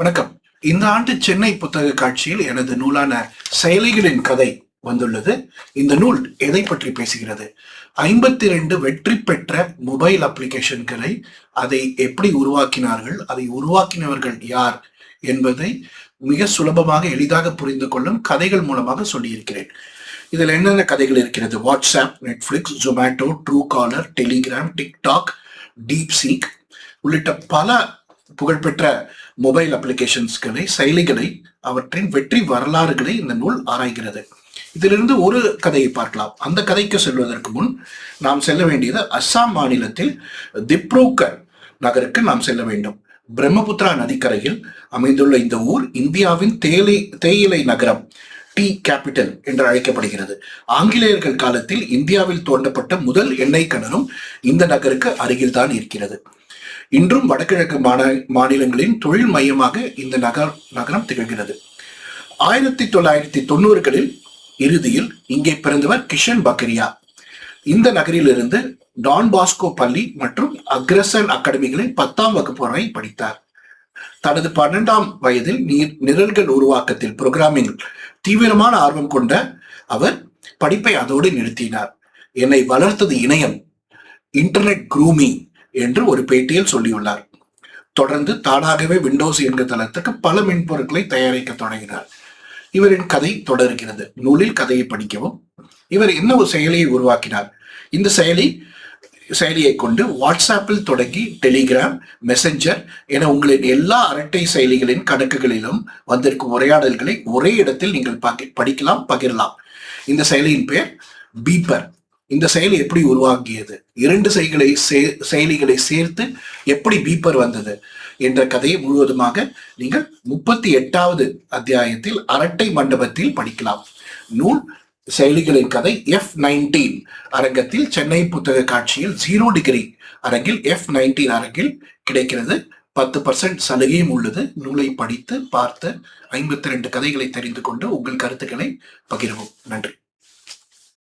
வணக்கம். இந்த ஆண்டு சென்னை புத்தக காட்சியில் எனது நூலான செயலிகளின் கதை வந்துள்ளது. இந்த நூல் எதை பற்றி பேசுகிறது? ஐம்பத்தி ரெண்டு வெற்றி பெற்ற மொபைல் அப்ளிகேஷன்களை அதை எப்படி உருவாக்கினார்கள்? அதை உருவாக்கினவர்கள் யார் என்பதை மிக சுலபமாக எளிதாக புரிந்து கொள்ளும் கதைகள் மூலமாக சொல்லியிருக்கிறேன். இதில் என்னென்ன கதைகள் இருக்கிறது? WhatsApp Netflix Zomato Truecaller Telegram TikTok DeepSeek உள்ளிட்ட பல புகழ்பெற்ற மொபைல் அப்ளிகேஷன்ஸ்களை செயலிகளை அவற்றின் வெற்றி வரலாறுகளை இந்த நூல் ஆராய்கிறது. இதிலிருந்து ஒரு கதையை பார்க்கலாம். அந்த கதைக்கு செல்வதற்கு முன் நாம் செல்ல வேண்டியது அஸ்ஸாம் மாநிலத்தில் திப்ரூக்கர் நகருக்கு நாம் செல்ல வேண்டும். பிரம்மபுத்திரா நதிக்கரையில் அமைந்துள்ள இந்த ஊர் இந்தியாவின் தேயிலை தேயிலை நகரம் டீ கேபிட்டல் என்று அழைக்கப்படுகிறது. ஆங்கிலேயர்கள் காலத்தில் இந்தியாவில் தோண்டப்பட்ட முதல் எண்ணெய் கிணறும் இந்த நகருக்கு அருகில்தான் இருக்கிறது. இன்றும் வடகிழக்கு மாநிலங்களின் தொழில் மையமாக இந்த நகர் நகரம் திகழ்கிறது. ஆயிரத்தி தொள்ளாயிரத்தி தொண்ணூறுகளில் இறுதியில் இங்கே பிறந்தவர் கிஷன் பக்ரியா. இந்த நகரிலிருந்து டான் பாஸ்கோ பள்ளி மற்றும் அக்ரசன் அகாடமிகளில் பத்தாம் வகுப்பு வரை படித்தார். தனது பன்னெண்டாம் வயதில் நீர் நிரல்கள் உருவாக்கத்தில் புரோகிராமிங் தீவிரமான ஆர்வம் கொண்ட அவர் படிப்பை அதோடு நிறுத்தினார். என்னை வளர்த்தது இணையம் இன்டர்நெட் குரூமிங். என்று ஒரு பேட்டியில் சொல்லியுள்ளார். தொடர்ந்து தானாகவே விண்டோஸ் இயங்குதளத்துக்கு பல மென்பொருட்களை தயாரிக்க தொடங்கினார். இவரின் கதை தொடர்கிறது. நூலில் கதையை படிக்கவும் இவர் என்ன ஒரு செயலியை உருவாக்கினார்? இந்த செயலி செயலியை கொண்டு வாட்ஸ்அப்பில் தொடங்கி டெலிகிராம் மெசஞ்சர் என உங்களின் எல்லா அரட்டை செயலிகளின் கணக்குகளிலும் வந்திருக்கும் உரையாடல்களை ஒரே இடத்தில் நீங்கள் படிக்கலாம் பகிரலாம். இந்த செயலியின் பெயர் பீப்பர் இந்த செயலி எப்படி உருவாக்கியது? இரண்டு செயல்களை செயலிகளை சேர்த்து எப்படி பீப்பர் வந்தது? என்ற கதையை முழுவதுமாக நீங்கள் முப்பத்தி எட்டாவது அத்தியாயத்தில் அரட்டை மண்டபத்தில் படிக்கலாம். நூல் செயலிகளின் கதை எஃப் நைன்டீன் அரங்கத்தில் சென்னை புத்தக காட்சியில் ஜீரோ டிகிரி அரங்கில் எஃப் நைன்டீன் அரங்கில் கிடைக்கிறது. பத்து பர்சன்ட் சலுகையும் உள்ளது. நூலை படித்து பார்த்து ஐம்பத்தி ரெண்டு கதைகளை தெரிந்து கொண்டு உங்கள் கருத்துக்களை பகிரவும். நன்றி.